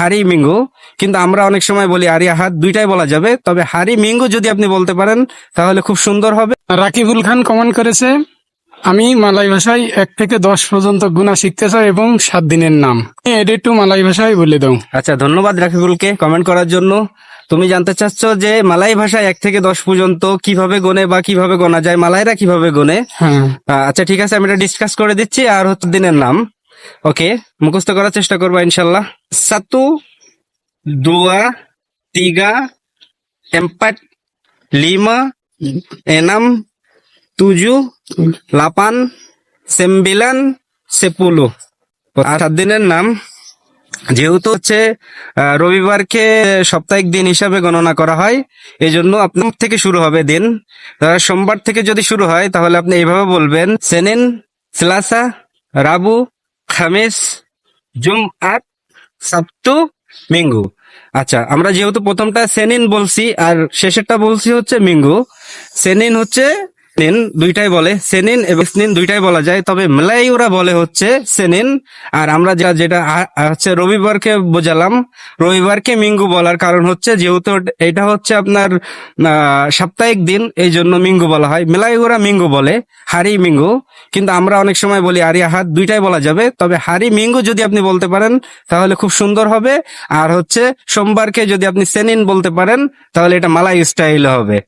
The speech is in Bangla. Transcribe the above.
হারি মিঙ্গু কিন্তু আমরা অনেক সময় বলি আরিয়া হাত দুইটাই বলা যাবে। তবে হারি মিঙ্গু যদি আপনি বলতে পারেন তাহলে খুব সুন্দর হবে। রাকিবুল খান কমেন্ট করেছে আমি মালাই ভাষায় এক থেকে দশ পর্যন্ত গুণা শিখতে চাই এবং সাত দিনের নাম। এটা একটু মালাই ভাষায় বলে দাও। আচ্ছা ধন্যবাদ রাকিবুলকে কমেন্ট করার জন্য। তুমি জানতে চাচ্ছ যে মালাই ভাষায় এক থেকে দশ পর্যন্ত কীভাবে গোনে বা কীভাবে গোনা যায় মালাইরা কীভাবে গোনে? হ্যাঁ। আচ্ছা ঠিক আছে আমি এটা ডিসকাস করে দিচ্ছি আর হচ্ছে দিনের নাম। ওকে, মুখস্থ করার চেষ্টা করব ইনশাল্লাহ। সাতু, দুয়া, তিগা empat লিমা, এনাম, তুজু, লাপান sembilan সেপুলু। আর সাত দিনের নাম, যেহেতু হচ্ছে রবিবারকে সাপ্তাহিক দিন হিসাবে গণনা করা হয় এই জন্য আপনার থেকে শুরু হবে দিন। সোমবার থেকে যদি শুরু হয়, তাহলে আপনি এইভাবে বলবেন, সেনেন, সিলাসা, রাবু খামিস জুম আট সাপ্তু মিঙ্গু। আচ্ছা আমরা যেহেতু প্রথমটা সেনিন বলছি, আর শেষেরটা বলছি হচ্ছে মিঙ্গু। সেনিন হচ্ছে নিন দুইটাই বলে, সেনিন এবং স্নিন দুইটাই বলা যায়। তবে মেলাই ওরা বলে হচ্ছে সেনিন। আর আমরা যা যেটা হচ্ছে রবিবারকে বোঝালাম, রবিবারকে মিঙ্গু বলার কারণ হচ্ছে যেহেতু এটা হচ্ছে আপনার সাপ্তাহিক দিন এই জন্য মিঙ্গু বলা হয়। মেলাই ওরা মিঙ্গু বলে, হারি মিঙ্গু। কিন্তু আমরা অনেক সময় বলি আরিয়া হাত দুইটাই বলা যাবে। তবে হারি মিঙ্গু যদি আপনি বলতে পারেন, তাহলে খুব সুন্দর হবে। আর হচ্ছে সোমবারকে যদি আপনি সেনিন বলতে পারেন, তাহলে এটা মালাই স্টাইল হবে।